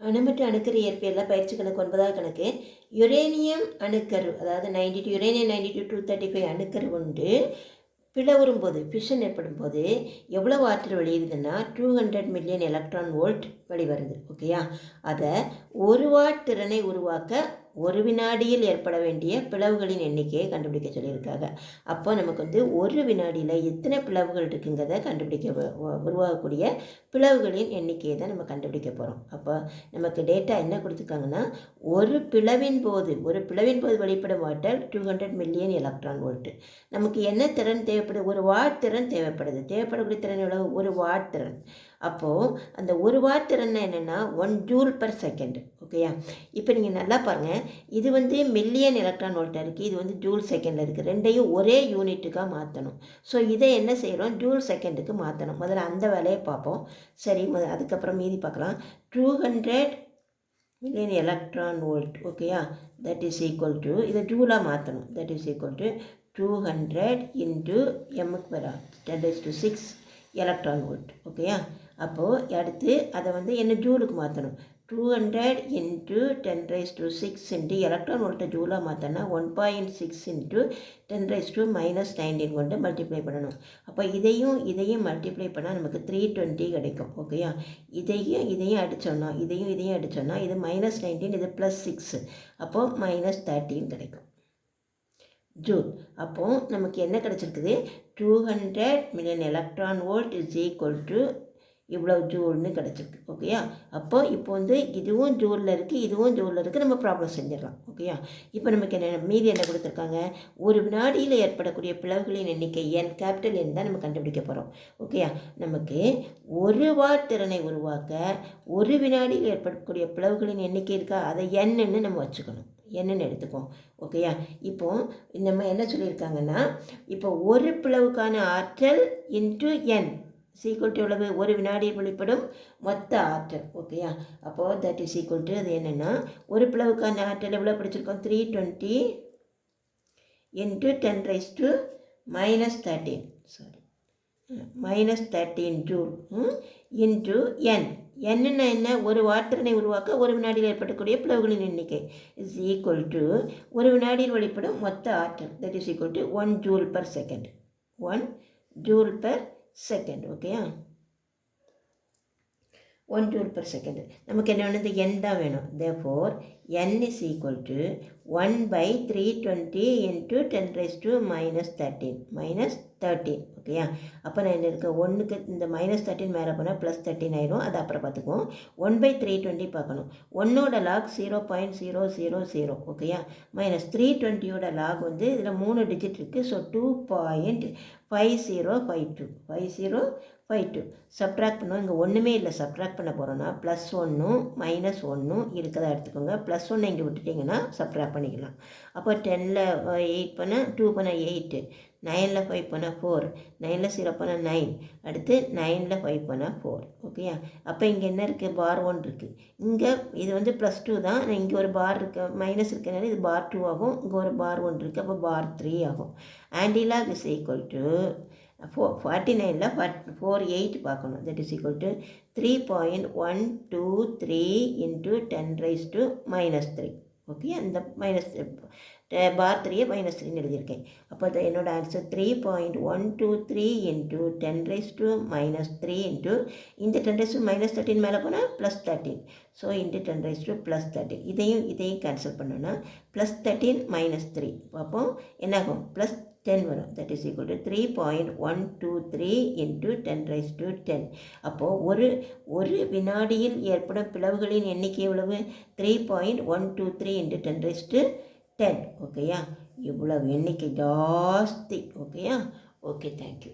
அணுமற்ற அணுக்கரு இயற்பியலில் பயிற்சி கணக்கு ஒன்பதாவது கணக்கு. யுரேனியம் அணுக்கரு அதாவது ninety two uranium ninety two two thirty five அணுக்கரு உண்டு. பிளவுறும் போது ஃபிஷன் ஏற்படும் போது எவ்வளவு ஆற்றல் வெளியிடுதுன்னா two hundred million electron volt வெளிவருது ஓகேயா அதை ஒரு வாட் திறனை உருவாக்க ஒரு வினாடியில் ஏற்பட வேண்டிய பிளவுகளின் எண்ணிக்கையை கண்டுபிடிக்க சொல்லியிருக்காங்க. அப்போ நமக்கு வந்து ஒரு வினாடியில் எத்தனை பிளவுகள் இருக்குங்கிறத கண்டுபிடிக்க உருவாகக்கூடிய பிளவுகளின் எண்ணிக்கையை தான் நம்ம கண்டுபிடிக்க போகிறோம் அப்போ நமக்கு டேட்டா என்ன கொடுத்துருக்காங்கன்னா ஒரு பிளவின் போது ஒரு பிளவின் போது வெளிப்படும் Watal two hundred million electron volt நமக்கு என்ன திறன் தேவைப்படுது ஒரு வாட் திறன் தேவைப்படுது. தேவைப்படக்கூடிய திறன் எவ்வளவு? ஒரு வாட் திறன். அப்போது அந்த ஒரு வாட் என்னென்னா ஒன் ஜூல் பர் செகண்ட் ஓகேயா இப்போ நீங்கள் நல்லா பாருங்கள் இது வந்து மில்லியன் எலக்ட்ரான் வோல்ட்டாக இருக்குது இது வந்து ஜூல் செகண்டில் இருக்குது ரெண்டையும் ஒரே யூனிட்டுக்காக மாற்றணும் ஸோ இதை என்ன செய்கிறோம் ஜூல் செகண்டுக்கு மாற்றணும் முதல்ல அந்த வேலையை பார்ப்போம். சரி முத அதுக்கப்புறம் மீதி பார்க்கலாம். Two hundred million electron volt ஓகேயா தட் இஸ் ஈக்குவல் டு இதை ஜூலாக மாற்றணும் that is equal to two hundred into எம்முக்கு வரா ten raise to six electron volt ஓகேயா அப்போது அடுத்து அதை வந்து என்ன ஜூலுக்கு மாற்றணும் two hundred into ten raise to six into electron வோல்ட்டை ஜூலாக மாற்றினா one point six into ten raise to minus nineteen கொண்டு மல்டிப்ளை பண்ணணும். அப்போ இதையும் இதையும் மல்டிப்ளை பண்ணால் நமக்கு த்ரீ டுவெண்ட்டி கிடைக்கும். ஓகேயா இதையும் இதையும் அடித்தோன்னா இதையும் இதையும் அடித்தோன்னா இது மைனஸ் நைன்டீன் இது ப்ளஸ் சிக்ஸ் அப்போது மைனஸ் தேர்ட்டின் கிடைக்கும். ஜூல். அப்போது நமக்கு என்ன கிடச்சிருக்குது? Two hundred million electron volt is equal to இவ்வளோ ஜூல்னு கிடச்சிருக்கு ஓகேயா அப்போ இப்போ வந்து இதுவும் ஜூலில் இருக்குது இதுவும் ஜூலில் இருக்குது நம்ம ப்ராப்ளம் செஞ்சிடலாம் ஓகேயா இப்போ நமக்கு என்ன மீதி என்ன கொடுத்துருக்காங்க? ஒரு வினாடியில் ஏற்படக்கூடிய பிளவுகளின் எண்ணிக்கை என் கேபிட்டல் என் தான் நம்ம கண்டுபிடிக்க போகிறோம் ஓகேயா நமக்கு ஒரு வாட் திறனை உருவாக்க ஒரு வினாடியில் ஏற்படக்கூடிய பிளவுகளின் எண்ணிக்கை இருக்கா? அதை என்னன்னு நம்ம வச்சுக்கணும் என்னன்னு எடுத்துப்போம் ஓகேயா இப்போ நம்ம என்ன சொல்லியிருக்காங்கன்னா இப்போ ஒரு பிளவுக்கான ஆற்றல் இன்ட்டு என் சீக்குவல் டு எவ்வளவு? ஒரு வினாடியில் வெளிப்படும் மொத்த ஆற்றல். ஓகேயா அப்போது தட் இஸ் ஈக்குவல் டு அது என்னென்னா ஒரு பிளவுக்கான ஆற்றல் எவ்வளோ படிச்சிருக்கோம்? Three twenty into ten raise to minus thirteen sorry minus thirteen joule into N என்னென்ன என்ன? ஒரு வாட்டரனை உருவாக்க ஒரு வினாடியில் ஏற்படக்கூடிய பிளவுகளின் எண்ணிக்கை. இஸ் ஈக்குவல் டு ஒரு வினாடியில் வெளிப்படும் மொத்த ஆற்றல். That is equal to one joule per second one joule per second ஓகேயா ஒன் ஜூல் பர் செகண்ட் நமக்கு என்ன வேணும்? இந்த என் தான் வேணும். Therefore N is equal to one by three twenty into ten raise to minus thirteen minus thirteen ஓகேயா அப்போ நான் என்ன இருக்கேன் ஒன்றுக்கு இந்த மைனஸ் தேர்ட்டின் மேலே போனால் ப்ளஸ் தேர்ட்டின் ஆயிரும். அது அப்புறம் பார்த்துக்குவோம். ஒன் பை த்ரீ டுவெண்ட்டி பார்க்கணும். ஒன்னோட log zero point zero zero zero ஓகேயா மைனஸ் த்ரீ டுவெண்ட்டியோட லாக் வந்து இதில் மூணு டிஜிட் இருக்குது so two point five zero five two five zero five two subtract பண்ணுவோம் இங்கே ஒன்றுமே இல்லை. சப்ட்ராக்ட் பண்ண போகிறோன்னா ப்ளஸ் ஒன்றும் மைனஸ் ஒன்றும் இருக்கதா எடுத்துக்கோங்க. ப்ளஸ் ஒன்று இங்கே விட்டுட்டிங்கன்னா சப்ட்ராக்ட் பண்ணிக்கலாம். அப்போ டெனில் எயிட் பண்ண டூ பண்ண எயிட்டு நைனில் ஃபைவ் பண்ணால் ஃபோர் நைனில் ஜீரோ பண்ணால் நைன் அடுத்து நைனில் ஃபைவ் பண்ணால் ஃபோர் ஓகேயா அப்போ இங்கே என்ன இருக்குது பார் ஒன் இருக்குது இங்கே இது வந்து ப்ளஸ் டூ தான். இங்கே ஒரு பார் இருக்கு. மைனஸ் இருக்கனால இது பார் டூ ஆகும். இங்கே ஒரு பார் ஒன் இருக்குது அப்போ பார் த்ரீ ஆகும். Antilog is equal to four forty நைனில் ஃபார்ட் ஃபோர் எயிட் பார்க்கணும். That is equal to three point one two three into ten raise to minus three okay அந்த மைனஸ் பார் த்ரீயை மைனஸ் த்ரீன்னு எழுதியிருக்கேன். அப்போ என்னோடய answer three point one two three into ten raise to minus three into இந்த ten raise to minus thirteen மேலே போனால் plus thirteen so into ten raise to plus thirteen இதையும் இதையும் கேன்சல் பண்ணோன்னா ப்ளஸ் தேர்ட்டின் மைனஸ் த்ரீ அப்போ என்னாகும்? Plus ten வரும் that is equal to three point one two three into ten raise to ten அப்போது ஒரு ஒரு வினாடியில் ஏற்படும் பிளவுகளின் எண்ணிக்கை எவ்வளவு three point one two three into ten raise to ten ஓகேயா இவ்வளவு எண்ணிக்கை ஜாஸ்தி ஓகேயா ஓகே தேங்க்யூ